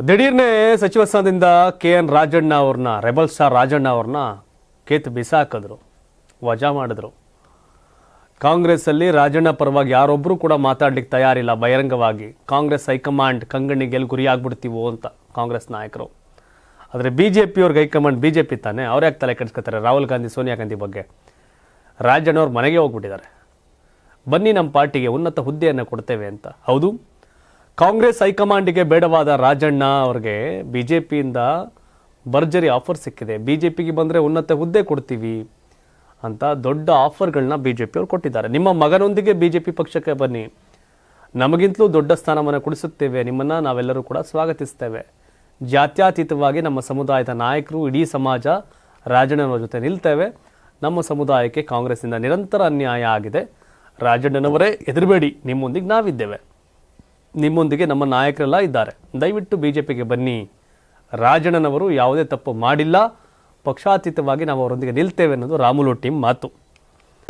ದಿಢೀರ್ನೆ ಸಚಿವ ಸ್ಥಾನದಿಂದ K N Rajanna ಅವ್ರನ್ನ, ರೆಬಲ್ ಸ್ಟಾರ್ ರಾಜಣ್ಣ ಅವ್ರನ್ನ ಕೇತ್ ಬಿಸಾಕಿದ್ರು, ವಜಾ ಮಾಡಿದ್ರು. ಕಾಂಗ್ರೆಸ್ಸಲ್ಲಿ ರಾಜಣ್ಣ ಪರವಾಗಿ ಯಾರೊಬ್ಬರು ಕೂಡ ಮಾತಾಡ್ಲಿಕ್ಕೆ ತಯಾರಿಲ್ಲ ಬಹಿರಂಗವಾಗಿ. ಕಾಂಗ್ರೆಸ್ ಹೈಕಮಾಂಡ್ ಕಂಗಣ್ಣಿಗೆಲ್ಲಿ ಗುರಿಯಾಗ್ಬಿಡ್ತೀವೋ ಅಂತ ಕಾಂಗ್ರೆಸ್ ನಾಯಕರು. ಆದರೆ B J ಪಿಯವ್ರಿಗೆ high command B J P ತಾನೆ, ಅವ್ರು ಯಾಕೆ ತಲೆ ಕೆಡಿಸ್ಕೊತಾರೆ ರಾಹುಲ್ ಗಾಂಧಿ, ಸೋನಿಯಾ ಗಾಂಧಿ ಬಗ್ಗೆ? ರಾಜಣ್ಣ ಅವ್ರ ಮನೆಗೆ ಹೋಗ್ಬಿಟ್ಟಿದ್ದಾರೆ. ಬನ್ನಿ ನಮ್ಮ ಪಾರ್ಟಿಗೆ ಉನ್ನತ ಹುದ್ದೆಯನ್ನು ಕೊಡ್ತೇವೆ ಅಂತ. ಹೌದು ಕಾಂಗ್ರೆಸ್ ಹೈಕಮಾಂಡಿಗೆ ಬೇಡವಾದ ರಾಜಣ್ಣ ಅವ್ರಿಗೆ ಬಿ ಜೆ ಪಿಯಿಂದ ಭರ್ಜರಿ ಆಫರ್ ಸಿಕ್ಕಿದೆ. ಬಿ ಜೆ ಪಿಗೆ ಬಂದರೆ ಉನ್ನತ ಹುದ್ದೆ ಕೊಡ್ತೀವಿ ಅಂತ ದೊಡ್ಡ ಆಫರ್ಗಳನ್ನ ಬಿ ಜೆ ಪಿಯವರು ಕೊಟ್ಟಿದ್ದಾರೆ. ನಿಮ್ಮ ಮಗನೊಂದಿಗೆ ಬಿ ಜೆ ಪಿ ಪಕ್ಷಕ್ಕೆ ಬನ್ನಿ. ನಮಗಿಂತಲೂ ದೊಡ್ಡ ಸ್ಥಾನವನ್ನು ಕೊಡಿಸುತ್ತೇವೆ. ನಿಮ್ಮನ್ನು ನಾವೆಲ್ಲರೂ ಕೂಡ ಸ್ವಾಗತಿಸ್ತೇವೆ. ಜಾತ್ಯತೀತವಾಗಿ ನಮ್ಮ ಸಮುದಾಯದ ನಾಯಕರು, ಇಡೀ ಸಮಾಜ ರಾಜಣ್ಣನವರ ಜೊತೆ ನಿಲ್ತೇವೆ. ನಮ್ಮ ಸಮುದಾಯಕ್ಕೆ ಕಾಂಗ್ರೆಸ್ನಿಂದ ನಿರಂತರ ಅನ್ಯಾಯ ಆಗಿದೆ. ರಾಜಣ್ಣನವರೇ ಎದುರಬೇಡಿ ನಿಮ್ಮೊಂದಿಗೆ ನಾವಿದ್ದೇವೆ. ನಿಮ್ಮೊಂದಿಗೆ ನಮ್ಮ ನಾಯಕರೆಲ್ಲ ಇದ್ದಾರೆ. ದಯವಿಟ್ಟು ಬಿ ಜೆ ಪಿಗೆ ಬನ್ನಿ. ರಾಜಣ್ಣನವರು ಯಾವುದೇ ತಪ್ಪು ಮಾಡಿಲ್ಲ. ಪಕ್ಷಾತೀತವಾಗಿ ನಾವು ಅವರೊಂದಿಗೆ ನಿಲ್ತೇವೆ ಅನ್ನೋದು ರಾಮುಲು ಟೀಮ್ ಮಾತು.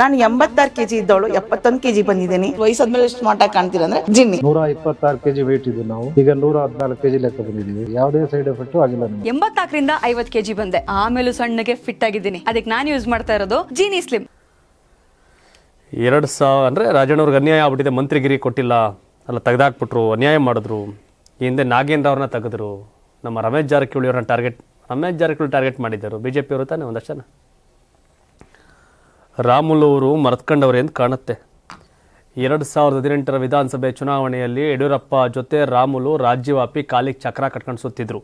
ನಾನು ಎಂಬತ್ತಾರು ಕೆಜಿ ಇದ್ದವಳು ಎಪ್ಪತ್ತೊಂದು ಕೆಜಿ ಬಂದಿದ್ದೀನಿ. ವಯಸ್ಸಾದ್ಮೇಲೆ ಸ್ಮಾರ್ಟ್ ಆಗಿ ಕಾಣ್ತೀರ ಅಂದ್ರೆ ಜಿನ್ನಿ. ನೂರ ಇಪ್ಪತ್ತಾರು ಕೆಜಿ ವೇಟ್ ಇದ್ದು ನಾವು. ಈಗ ನೂರ ಹದಿನಾಲ್ಕು ಕೆಜಿ ಲೆಕ್ಕ ಬಂದಿದ್ದೀವಿ. ಯಾವುದೇ ಸೈಡ್ ಎಫೆಕ್ಟ್ ಆಗಿಲ್ಲ ನಮಗೆ. ಎಂಬತ್ನಾಲ್ಕರಿಂದ ಐವತ್ ಕೆಜಿ ಬಂದೆ. ಆಮೇಲೂ ಸಣ್ಣಗೆ ಫಿಟ್ ಆಗಿದ್ದೀನಿ. ಅದಕ್ಕೆ ನಾನು ಯೂಸ್ ಮಾಡ್ತಾ ಇರೋದು ಜೀನಿ ಸ್ಲಿಮ್ ಎರಡು ಸಾವಿರ ಅಂದರೆ ರಾಜಣ್ಣವ್ರಿಗೆ ಅನ್ಯಾಯ ಆಗ್ಬಿಟ್ಟಿದೆ ಮಂತ್ರಿಗಿರಿ ಕೊಟ್ಟಿಲ್ಲ. ಅಲ್ಲ, ತೆಗೆದಾಕ್ಬಿಟ್ರು, ಅನ್ಯಾಯ ಮಾಡಿದ್ರು. ಈ ಹಿಂದೆ ನಾಗೇಂದ್ರ ಅವ್ರನ್ನ ತೆಗೆದ್ರು. ನಮ್ಮ ರಮೇಶ್ ಜಾರಕಿಹೊಳಿ ಅವ್ರನ್ನ ಟಾರ್ಗೆಟ್ ರಮೇಶ್ ಜಾರಕಿಹೊಳಿ ಟಾರ್ಗೆಟ್ ಮಾಡಿದ್ದರು. ಬಿ ಜೆ ಪಿಯವರು ತಾನೆ ಒಂದಷ್ಟು ಜನ ರಾಮುಲು ಅವರು ಮರೆತ್ಕೊಂಡವ್ರೆ ಅಂತ ಕಾಣುತ್ತೆ. ಎರಡು ಸಾವಿರದ ಹದಿನೆಂಟರ ವಿಧಾನಸಭೆ ಚುನಾವಣೆಯಲ್ಲಿ ಯಡಿಯೂರಪ್ಪ ಜೊತೆ ರಾಮುಲು ರಾಜ್ಯವ್ಯಾಪಿ ಕಾಲಿಗೆ ಚಕ್ರ ಕಟ್ಕೊಂಡು ಸುತ್ತಿದ್ರು.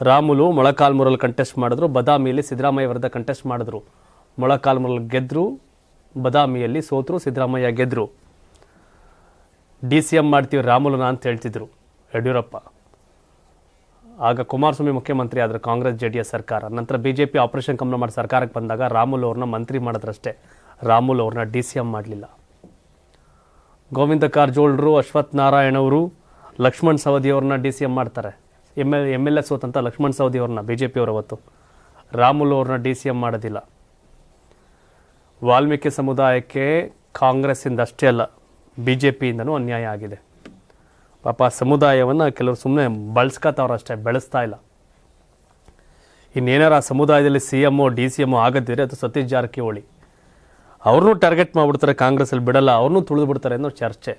ರಾಮುಲು ಮೊಳಕಾಲ್ಮೂರಲ್ಲಿ ಕಂಟೆಸ್ಟ್ ಮಾಡಿದ್ರು, ಬದಾಮಿಯಲ್ಲಿ ಸಿದ್ದರಾಮಯ್ಯ ವಿರುದ್ಧ ಕಂಟೆಸ್ಟ್ ಮಾಡಿದ್ರು. ಮೊಳಕಾಲ್ಮೂರಲ್ಲಿ ಗೆದ್ದರು ಬದಾಮಿಯಲ್ಲಿ ಸೋತರು, ಸಿದ್ದರಾಮಯ್ಯ ಗೆದ್ದರು ಡಿ ಸಿ ಎಂ ಮಾಡ್ತೀವಿ ರಾಮುಲನ ಅಂತ ಹೇಳ್ತಿದ್ರು. ಯಡಿಯೂರಪ್ಪ. ಆಗ ಕುಮಾರಸ್ವಾಮಿ ಮುಖ್ಯಮಂತ್ರಿ ಆದರೆ ಕಾಂಗ್ರೆಸ್, ಜೆ ಡಿ ಎಸ್ ಸರ್ಕಾರ. ನಂತರ B J P operation Kamala ಮಾಡಿ ಸರ್ಕಾರಕ್ಕೆ ಬಂದಾಗ ರಾಮುಲು ಅವ್ರನ್ನ ಮಂತ್ರಿ ಮಾಡಿದ್ರಷ್ಟೇ. ರಾಮುಲ್ ಅವ್ರನ್ನ ಡಿ ಸಿ ಎಂ ಮಾಡಲಿಲ್ಲ. ಗೋವಿಂದ ಕಾರಜೋಳರು ಅಶ್ವಥ್ ನಾರಾಯಣ್ ಅವರು, ಲಕ್ಷ್ಮಣ್ ಸವದಿ ಅವ್ರನ್ನ ಡಿ ಸಿ ಎಂ ಮಾಡ್ತಾರೆ. M L M L A ಸೋತಂತ Laxman Savadi ಅವ್ರನ್ನ ಬಿ ಜೆ ಪಿಯವರು ಅವತ್ತು. ರಾಮುಲು ಅವ್ರನ್ನ ಡಿ ಸಿ ಎಂ ಮಾಡೋದಿಲ್ಲ. ವಾಲ್ಮೀಕಿ ಸಮುದಾಯಕ್ಕೆ ಕಾಂಗ್ರೆಸ್ಸಿಂದ ಅಷ್ಟೇ ಅಲ್ಲ. ಬಿ ಜೆ ಪಿಯಿಂದನೂ ಅನ್ಯಾಯ ಆಗಿದೆ. ಪಾಪ ಸಮುದಾಯವನ್ನು ಕೆಲವರು ಸುಮ್ಮನೆ ಬಳಸ್ಕೊತಾವ್ರು ಅಷ್ಟೇ ಬೆಳೆಸ್ತಾ ಇಲ್ಲ. ಇನ್ನೇನಾರ ಆ ಸಮುದಾಯದಲ್ಲಿ C M D C M ಆಗದಿದ್ರೆ ಅದು ಸತೀಶ್ ಜಾರಕಿಹೊಳಿ. ಅವ್ರನ್ನೂ ಟಾರ್ಗೆಟ್ ಮಾಡಿಬಿಡ್ತಾರೆ, ಕಾಂಗ್ರೆಸ್ಸಲ್ಲಿ ಬಿಡಲ್ಲ, ಅವ್ರನ್ನೂ ತುಳಿದು ಬಿಡ್ತಾರೆ ಅನ್ನೋ ಚರ್ಚೆ.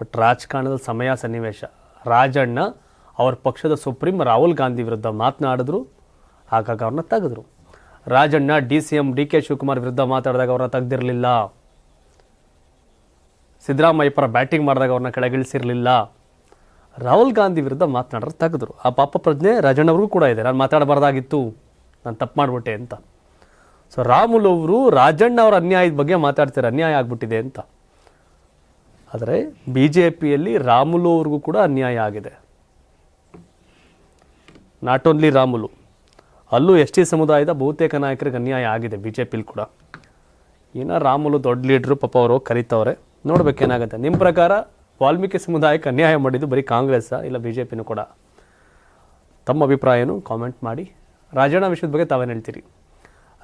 ಬಟ್ ರಾಜಕಾರಣದ ಸಮಯ ಸನ್ನಿವೇಶ. ರಾಜಣ್ಣ ಅವ್ರ ಪಕ್ಷದ ಸುಪ್ರೀಂ ರಾಹುಲ್ ಗಾಂಧಿ ವಿರುದ್ಧ ಮಾತನಾಡಿದ್ರು, ಹಾಗಾಗಿ ಅವ್ರನ್ನ ತೆಗೆದ್ರು. Rajanna D C M D K Shivakumar ವಿರುದ್ಧ ಮಾತಾಡಿದಾಗ ಅವ್ರನ್ನ ತೆಗ್ದಿರಲಿಲ್ಲ. ಸಿದ್ದರಾಮಯ್ಯ ಪರ ಬ್ಯಾಟಿಂಗ್ ಮಾಡಿದಾಗ ಅವ್ರನ್ನ ಕೆಳಗಿಳಿಸಿರಲಿಲ್ಲ. ರಾಹುಲ್ ಗಾಂಧಿ ವಿರುದ್ಧ ಮಾತನಾಡೋರು ತೆಗೆದ್ರು. ಆ ಪಾಪ ಪ್ರಜ್ಞೆ ರಾಜಣ್ಣವ್ರಿಗೂ ಕೂಡ ಇದೆ. ನಾನು ಮಾತಾಡಬಾರ್ದಾಗಿತ್ತು. ನಾನು ತಪ್ಪು ಮಾಡಿಬಿಟ್ಟೆ ಅಂತ. ಸೊ ರಾಮುಲು ಅವರು ರಾಜಣ್ಣ ಅವರ ಅನ್ಯಾಯದ ಬಗ್ಗೆ ಮಾತಾಡ್ತಾರೆ ಅನ್ಯಾಯ ಆಗ್ಬಿಟ್ಟಿದೆ ಅಂತ. ಆದರೆ ಬಿ ಜೆ ಪಿಯಲ್ಲಿ ರಾಮುಲು ಅವ್ರಿಗೂ ಕೂಡ ಅನ್ಯಾಯ ಆಗಿದೆ. ನಾಟ್ ಓನ್ಲಿ ರಾಮುಲು, ಅಲ್ಲೂ ಎಸ್ ಟಿ ಸಮುದಾಯದ ಬಹುತೇಕ ನಾಯಕರಿಗೆ ಅನ್ಯಾಯ ಆಗಿದೆ ಬಿ ಜೆ ಪಿಲಿ ಕೂಡ. ಏನೋ ರಾಮುಲು ದೊಡ್ಡ ಲೀಡ್ರು ಪಾಪ ಅವರು ಕರಿತವ್ರೆ. ನೋಡ್ಬೇಕೇನಾಗುತ್ತೆ ನಿಮ್ಮ ಪ್ರಕಾರ ವಾಲ್ಮೀಕಿ ಸಮುದಾಯಕ್ಕೆ ಅನ್ಯಾಯ ಮಾಡಿದ್ದು ಬರೀ ಕಾಂಗ್ರೆಸ್ ಇಲ್ಲ ಬಿ ಜೆ ಪಿನೂ ಕೂಡ? ತಮ್ಮ ಅಭಿಪ್ರಾಯನೂ ಕಾಮೆಂಟ್ ಮಾಡಿ. ರಾಜಣ್ಣ ವಿಷಯದ ಬಗ್ಗೆ ತಾವೇನು ಹೇಳ್ತೀರಿ?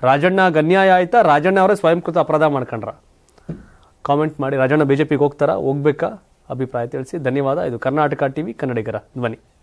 ರಾಜಣ್ಣ ಅನ್ಯಾಯ ಆಯ್ತಾ? ರಾಜಣ್ಣ ಅವರೇ ಸ್ವಯಂಕೃತ ಅಪರಾಧ ಮಾಡ್ಕೊಂಡ್ರ? ಕಾಮೆಂಟ್ ಮಾಡಿ. ರಾಜಣ್ಣ ಬಿ ಜೆ ಪಿಗೆ ಹೋಗ್ತಾರಾ? ಹೋಗ್ಬೇಕಾ? ಅಭಿಪ್ರಾಯ ತಿಳಿಸಿ. ಧನ್ಯವಾದ. ಇದು ಕರ್ನಾಟಕ ಟಿವಿ, ಕನ್ನಡಿಗರ ಧ್ವನಿ.